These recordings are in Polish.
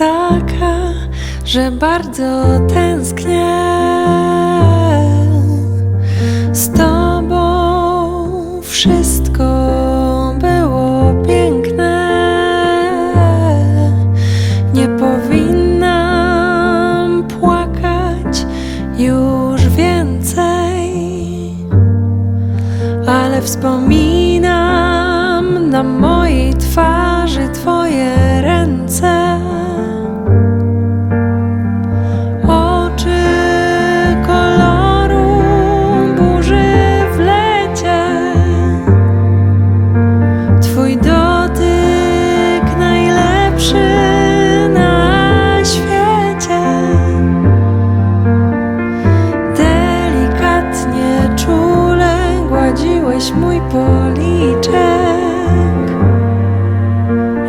taka, że bardzo tęsknię z Tobą. Wszystko było piękne. Nie powinnam płakać już więcej, ale wspominam na mojej twarzy Twoje mój policzek,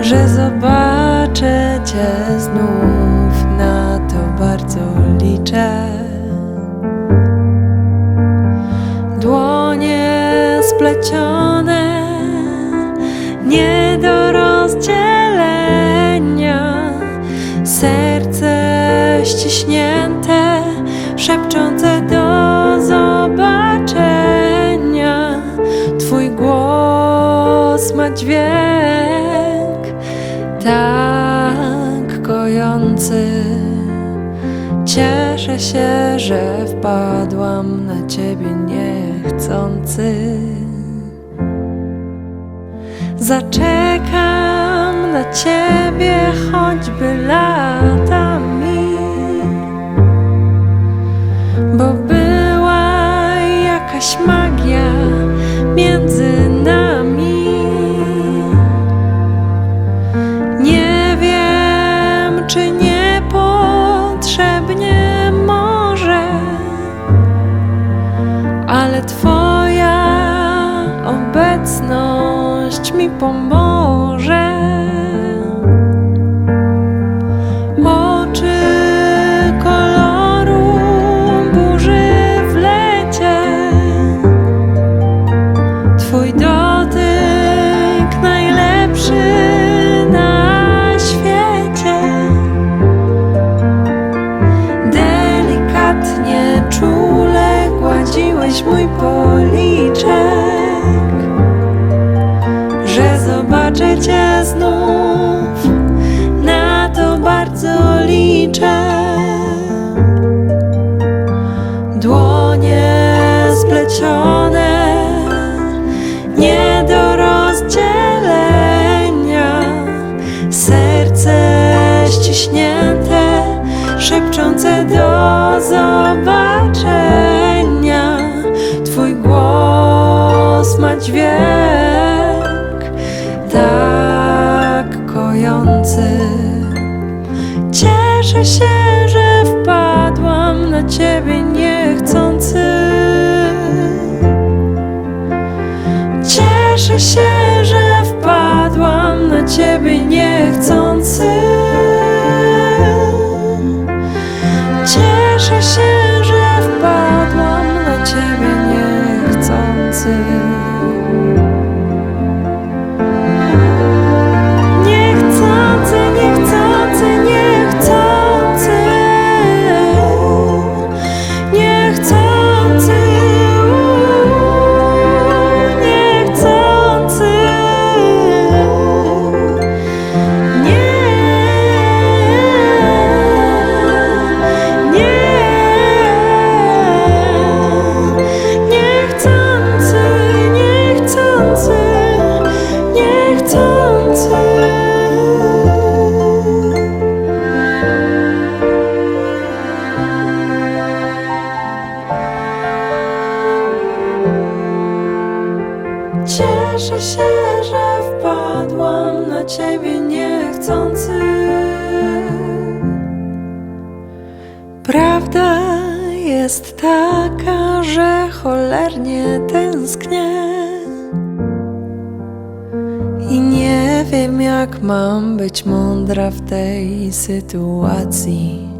że zobaczę Cię znów, na to bardzo liczę. Dłonie splecione, nie do rozdzielenia, serce ściśnięte, szepczące do ma dźwięk tak kojący. Cieszę się, że wpadłam na ciebie niechcący. Zaczekam na ciebie choćby latami, ale Twoja obecność mi pomoże. Cię znów. Na to bardzo liczę. Dłonie splecione, nie do rozdzielenia, serce ściśnięte, szepczące do zobaczenia. Twój głos ma dźwięk kojący. Cieszę się, że wpadłam na ciebie niechcący. Cieszę się, że wpadłam na ciebie niechcący. Cieszę się, że wpadłam na ciebie niechcący. Prawda jest taka, że cholernie tęsknię. I nie wiem, jak mam być mądra w tej sytuacji.